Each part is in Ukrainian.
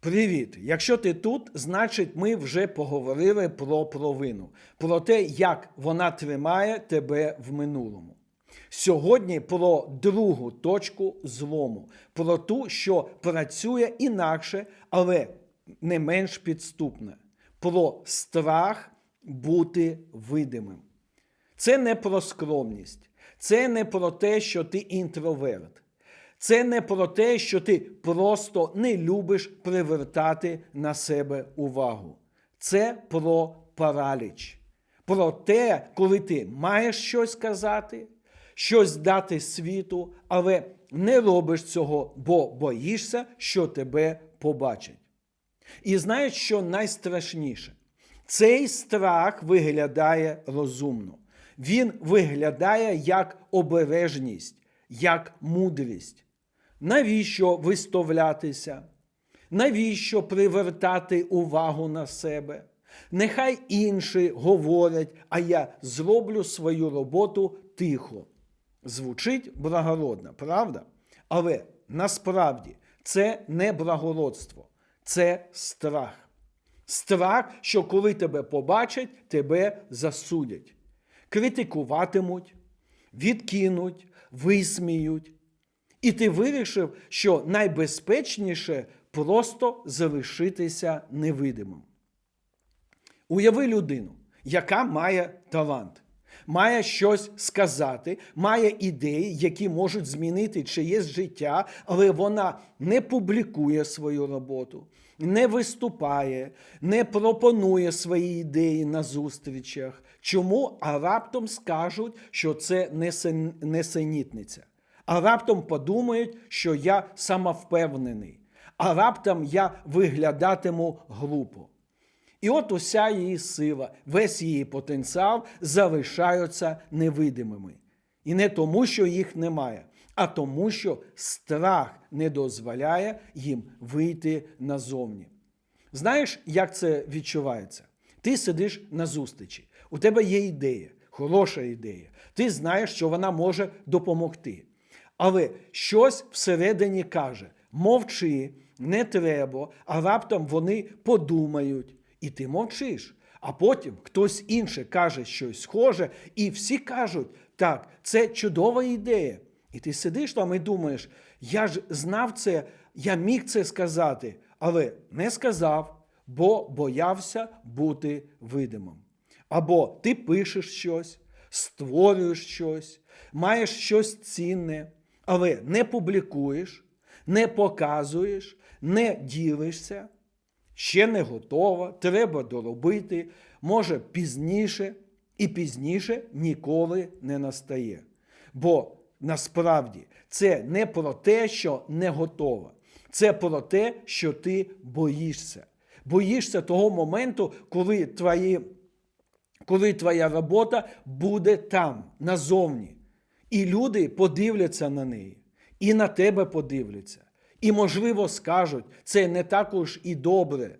Привіт! Якщо ти тут, значить ми вже поговорили про провину, про те, як вона тримає тебе в минулому. Сьогодні про другу точку злому, про ту, що працює інакше, але не менш підступне, про страх бути видимим. Це не про скромність, це не про те, що ти інтроверт. Це не про те, що ти просто не любиш привертати на себе увагу. Це про параліч. Про те, коли ти маєш щось сказати, щось дати світу, але не робиш цього, бо боїшся, що тебе побачать. І знаєш, що найстрашніше? Цей страх виглядає розумно. Він виглядає як обережність, як мудрість. Навіщо виставлятися? Навіщо привертати увагу на себе? Нехай інші говорять, а я зроблю свою роботу тихо. Звучить благородно, правда? Але насправді це не благородство, це страх. Страх, що коли тебе побачать, тебе засудять, критикуватимуть, відкинуть, висміють. І ти вирішив, що найбезпечніше просто залишитися невидимим. Уяви людину, яка має талант, має щось сказати, має ідеї, які можуть змінити чиєсь життя, але вона не публікує свою роботу, не виступає, не пропонує свої ідеї на зустрічах. Чому? А раптом скажуть, що це несенітниця. А раптом подумають, що я самовпевнений, а раптом я виглядатиму глупо. І от уся її сила, весь її потенціал залишаються невидимими. І не тому, що їх немає, а тому, що страх не дозволяє їм вийти назовні. Знаєш, як це відчувається? Ти сидиш на зустрічі, у тебе є ідея, хороша ідея. Ти знаєш, що вона може допомогти. Але щось всередині каже: мовчи, не треба, а раптом вони подумають, і ти мовчиш. А потім хтось інше каже щось схоже, і всі кажуть, так, це чудова ідея. І ти сидиш там і думаєш, я ж знав це, я міг це сказати, але не сказав, бо боявся бути видимим. Або ти пишеш щось, створюєш щось, маєш щось цінне, але не публікуєш, не показуєш, не ділишся, ще не готова, треба доробити, може пізніше, і пізніше ніколи не настає. Бо насправді це не про те, що не готова, це про те, що ти боїшся. Боїшся того моменту, коли твої коли твоя робота буде там, назовні. І люди подивляться на неї, і на тебе подивляться. І, можливо, скажуть, це не також і добре.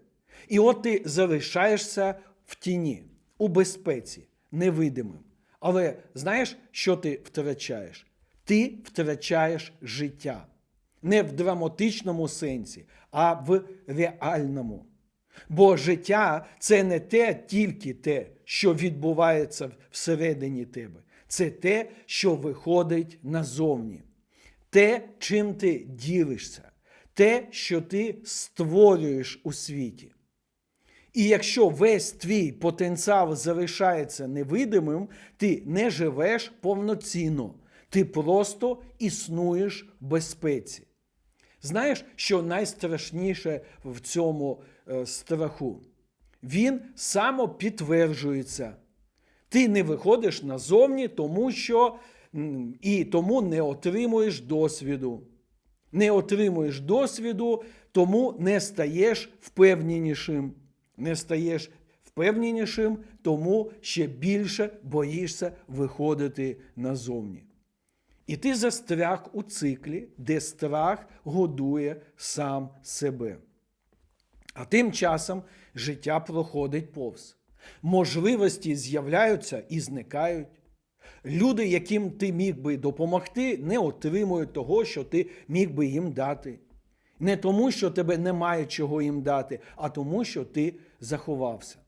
І от ти залишаєшся в тіні, у безпеці, невидимим. Але знаєш, що ти втрачаєш? Ти втрачаєш життя. Не в драматичному сенсі, а в реальному. Бо життя це не те тільки те, що відбувається всередині тебе, це те, що виходить назовні, те, чим ти ділишся, те, що ти створюєш у світі. І якщо весь твій потенціал залишається невидимим, ти не живеш повноцінно, ти просто існуєш в безпеці. Знаєш, що найстрашніше в цьому е, страху? Він самопідтверджується. Ти не виходиш назовні, тому що і тому не отримуєш досвіду. Не отримуєш досвіду, тому не стаєш впевненішим. Не стаєш впевненішим, тому ще більше боїшся виходити назовні. І ти застряг у циклі, де страх годує сам себе. А тим часом життя проходить повз. Можливості з'являються і зникають. Люди, яким ти міг би допомогти, не отримують того, що ти міг би їм дати. Не тому, що тебе немає чого їм дати, а тому, що ти заховався.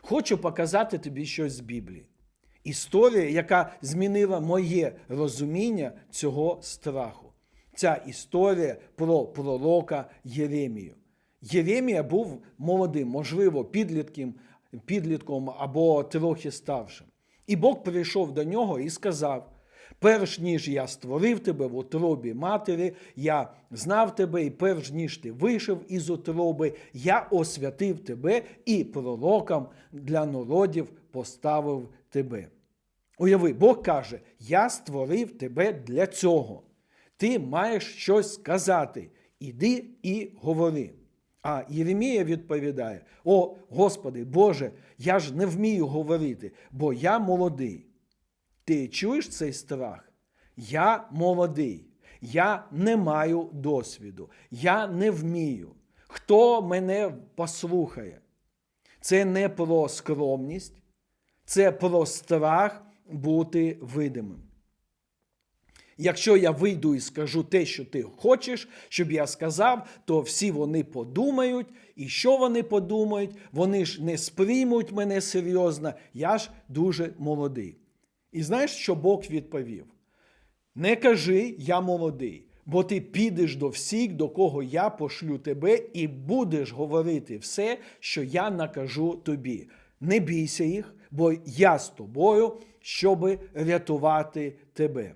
Хочу показати тобі щось з Біблії. Історія, яка змінила моє розуміння цього страху. Ця історія про пророка Єремію. Єремія був молодим, можливо, підлітком, підлітком або трохи старшим. І Бог прийшов до нього і сказав: перш ніж я створив тебе в утробі матері, я знав тебе, і перш ніж ти вийшов із утроби, я освятив тебе і пророком для народів поставив тебе. Уяви, Бог каже: Я створив тебе для цього. Ти маєш щось сказати. Іди і говори. А Єремія відповідає: О, Господи, Боже, я ж не вмію говорити, бо я молодий. Ти чуєш цей страх? Я молодий, я не маю досвіду, я не вмію. Хто мене послухає? Це не про скромність, це про страх бути видимим. Якщо я вийду і скажу те, що ти хочеш, щоб я сказав, то всі вони подумають, і що вони подумають, вони ж не сприймуть мене серйозно, я ж дуже молодий. І знаєш, що Бог відповів? Не кажи, я молодий, бо ти підеш до всіх, до кого я пошлю тебе, і будеш говорити все, що я накажу тобі. Не бійся їх, бо я з тобою, щоби рятувати тебе.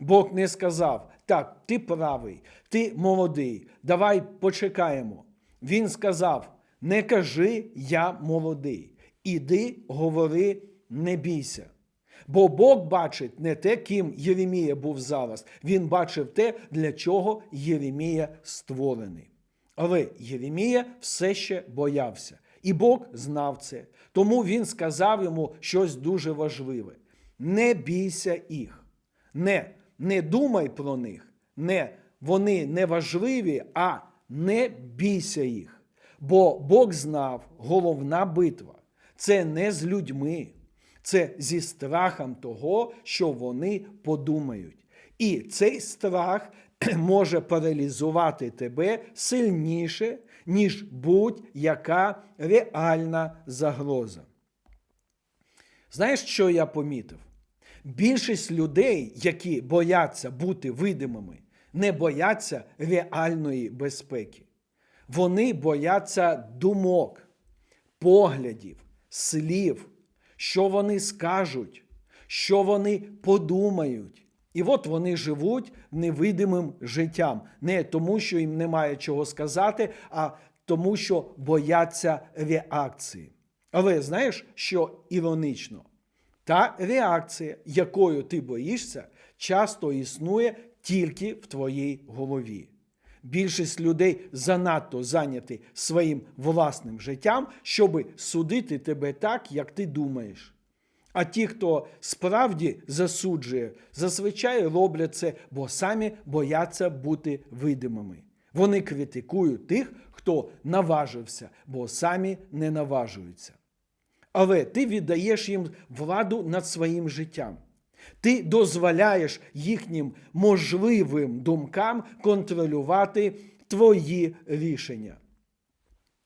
Бог не сказав, так, ти правий, ти молодий, давай почекаємо. Він сказав: не кажи, я молодий. Іди, говори, не бійся. Бо Бог бачить не те, ким Єремія був зараз. Він бачив те, для чого Єремія створений. Але Єремія все ще боявся. І Бог знав це. Тому він сказав йому щось дуже важливе: не бійся їх. Не, не думай про них. Не вони не важливі, а не бійся їх. Бо Бог знав, головна битва це не з людьми, це зі страхом того, що вони подумають. І цей страх може паралізувати тебе сильніше, ніж будь-яка реальна загроза. Знаєш, що я помітив? Більшість людей, які бояться бути видимими, не бояться реальної безпеки. Вони бояться думок, поглядів, слів, що вони скажуть, що вони подумають. І от вони живуть невидимим життям, не тому, що їм немає чого сказати, а тому, що бояться реакції. Але знаєш, що іронично? Та реакція, якою ти боїшся, часто існує тільки в твоїй голові. Більшість людей занадто зайняті своїм власним життям, щоб судити тебе так, як ти думаєш. А ті, хто справді засуджує, зазвичай роблять це, бо самі бояться бути видимими. Вони критикують тих, хто наважився, бо самі не наважуються. Але ти віддаєш їм владу над своїм життям. Ти дозволяєш їхнім можливим думкам контролювати твої рішення.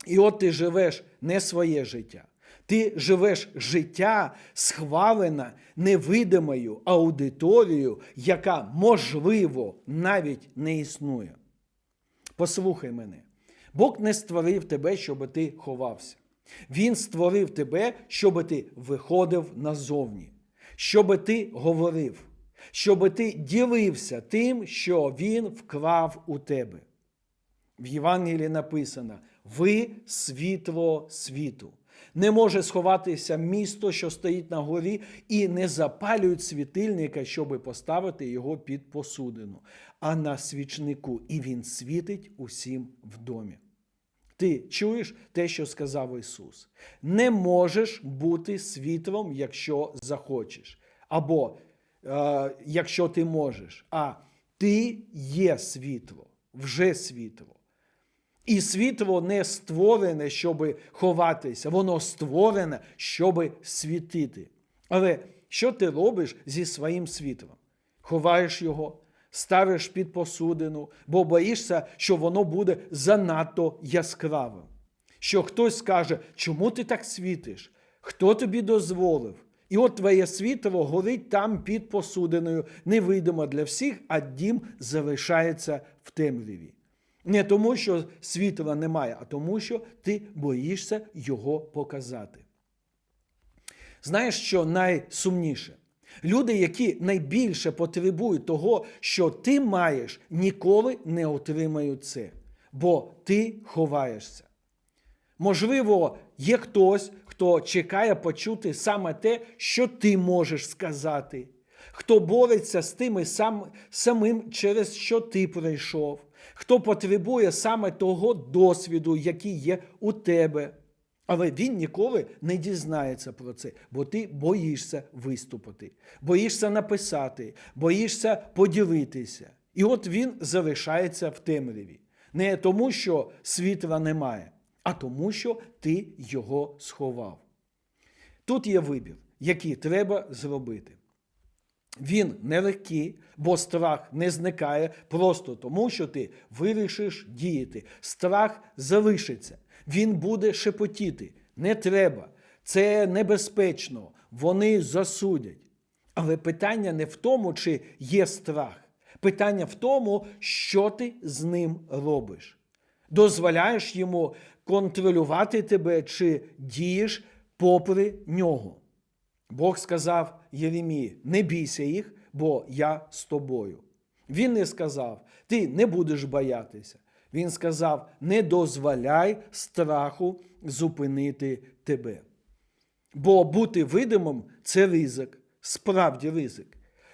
І от ти живеш не своє життя. Ти живеш життя, схвалене невидимою аудиторією, яка, можливо, навіть не існує. Послухай мене, Бог не створив тебе, щоб ти ховався. Він створив тебе, щоб ти виходив назовні, щоб ти говорив, щоб ти ділився тим, що Він вклав у тебе. В Євангелії написано: ви світло світу. Не може сховатися місто, що стоїть на горі, і не запалюють світильника, щоб поставити його під посудину, а на свічнику, і він світить усім в домі. Ти чуєш те, що сказав Ісус. Не можеш бути світлом, якщо захочеш. Або е, якщо ти можеш. А ти є світло, вже світло. І світло не створене, щоб ховатися, воно створене, щоб світити. Але що ти робиш зі своїм світлом? Ховаєш його, ставиш під посудину, бо боїшся, що воно буде занадто яскравим. Що хтось скаже, чому ти так світиш? Хто тобі дозволив? І от твоє світло горить там під посудиною, невидимо для всіх, а дім залишається в темряві. Не тому, що світла немає, а тому, що ти боїшся його показати. Знаєш, що найсумніше? Люди, які найбільше потребують того, що ти маєш, ніколи не отримають це, бо ти ховаєшся. Можливо, є хтось, хто чекає почути саме те, що ти можеш сказати, хто бореться з тими сам, самим, через що ти пройшов, хто потребує саме того досвіду, який є у тебе. Але він ніколи не дізнається про це, бо ти боїшся виступити, боїшся написати, боїшся поділитися. І от він залишається в темряві. Не тому, що світла немає, а тому, що ти його сховав. Тут є вибір, який треба зробити. Він нелегкий, бо страх не зникає просто тому, що ти вирішиш діяти. Страх залишиться, він буде шепотіти. Не треба. Це небезпечно, вони засудять. Але питання не в тому, чи є страх. Питання в тому, що ти з ним робиш. Дозволяєш йому контролювати тебе чи дієш попри нього. Бог сказав Єремії: не бійся їх, бо я з тобою. Він не сказав, ти не будеш боятися. Він сказав: не дозволяй страху зупинити тебе. Бо бути видимим це ризик, справді ризик.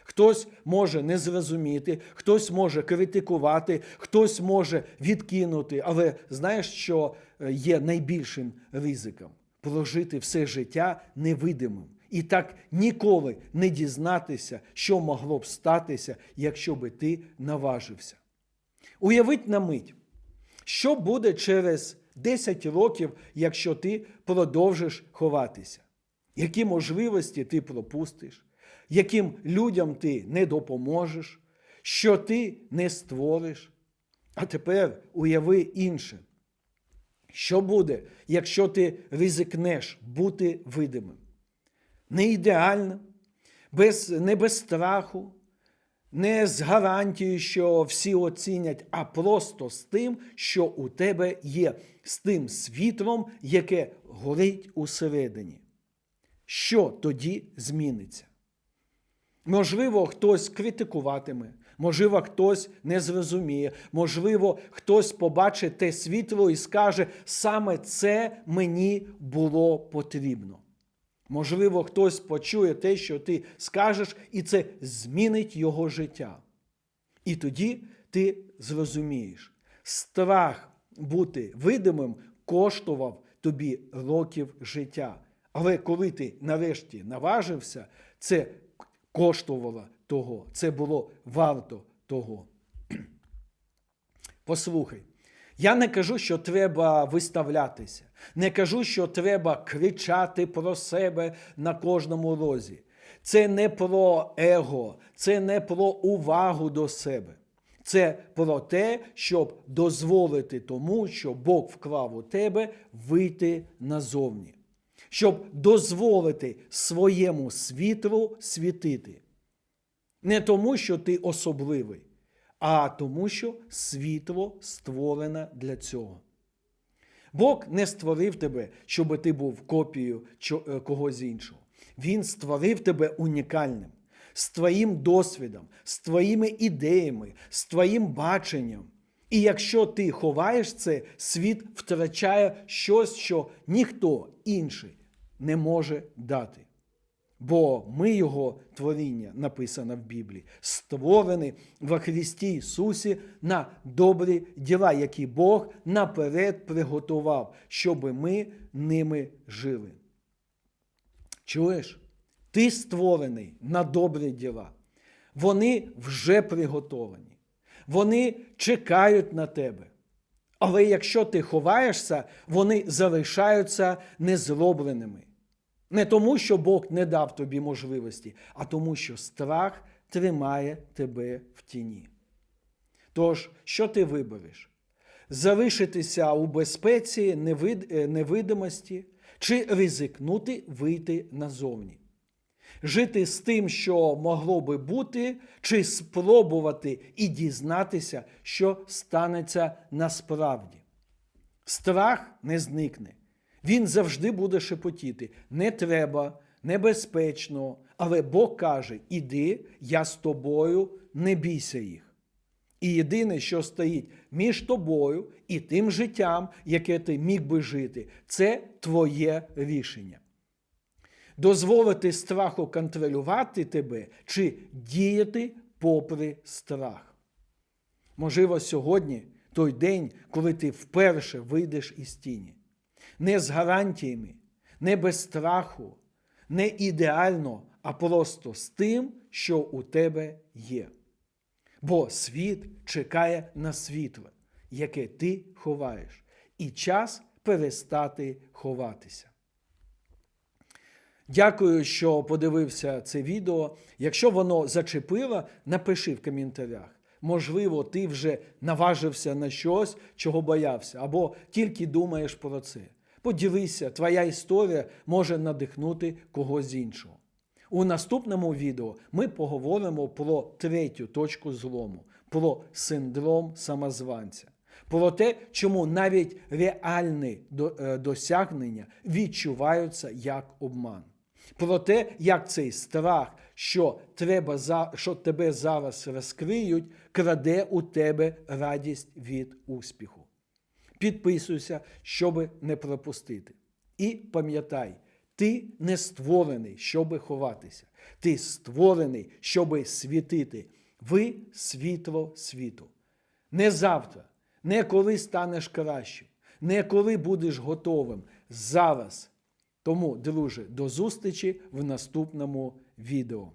Хтось може не зрозуміти, хтось може критикувати, хтось може відкинути. Але знаєш, що є найбільшим ризиком? Прожити все життя невидимим. І так ніколи не дізнатися, що могло б статися, якщо би ти наважився. Уявіть на мить, що буде через 10 років, якщо ти продовжиш ховатися? Які можливості ти пропустиш, яким людям ти не допоможеш, що ти не створиш? А тепер уяви інше. Що буде, якщо ти ризикнеш бути видимим? Не ідеально, без, не без страху, не з гарантією, що всі оцінять, а просто з тим, що у тебе є, з тим світлом, яке горить усередині. Що тоді зміниться? Можливо, хтось критикуватиме, можливо, хтось не зрозуміє, можливо, хтось побачить те світло і скаже, саме це мені було потрібно. Можливо, хтось почує те, що ти скажеш, і це змінить його життя. І тоді ти зрозумієш, страх бути видимим коштував тобі років життя. Але коли ти нарешті наважився, це коштувало того, це було варто того. Послухай, я не кажу, що треба виставлятися, не кажу, що треба кричати про себе на кожному розі. Це не про его, це не про увагу до себе. Це про те, щоб дозволити тому, що Бог вклав у тебе вийти назовні, щоб дозволити своєму світлу світити. Не тому, що ти особливий, а тому, що світло створене для цього. Бог не створив тебе, щоб ти був копією когось іншого. Він створив тебе унікальним, з твоїм досвідом, з твоїми ідеями, з твоїм баченням. І якщо ти ховаєш це, світ втрачає щось, що ніхто інший не може дати. Бо ми Його творіння, написано в Біблії, створені во Христі Ісусі на добрі діла, які Бог наперед приготував, щоб ми ними жили. Чуєш? Ти створений на добрі діла. Вони вже приготовані. Вони чекають на тебе. Але якщо ти ховаєшся, вони залишаються незробленими. Не тому, що Бог не дав тобі можливості, а тому, що страх тримає тебе в тіні. Тож, що ти вибереш? Залишитися у безпеці, е, невидимості чи ризикнути вийти назовні? Жити з тим, що могло би бути, чи спробувати і дізнатися, що станеться насправді. Страх не зникне. Він завжди буде шепотіти. Не треба, небезпечно, але Бог каже: іди, я з тобою, не бійся їх. І єдине, що стоїть між тобою і тим життям, яке ти міг би жити, це твоє рішення. Дозволити страху контролювати тебе чи діяти попри страх. Можливо, сьогодні той день, коли ти вперше вийдеш із тіні. Не з гарантіями, не без страху, не ідеально, а просто з тим, що у тебе є. Бо світ чекає на світло, яке ти ховаєш, і час перестати ховатися. Дякую, що подивився це відео. Якщо воно зачепило, напиши в коментарях. Можливо, ти вже наважився на щось, чого боявся, або тільки думаєш про це. Поділися, твоя історія може надихнути когось іншого. У наступному відео ми поговоримо про третю точку злому, про синдром самозванця, про те, чому навіть реальні е, досягнення відчуваються як обман. Про те, як цей страх, що, треба що тебе зараз розкриють, краде у тебе радість від успіху. Підписуйся, щоб не пропустити. І пам'ятай, ти не створений, щоби ховатися. Ти створений, щоби світити. Ви світло світу. Не завтра, не коли станеш кращим, не коли будеш готовим. Зараз. Тому, друже, до зустрічі в наступному відео.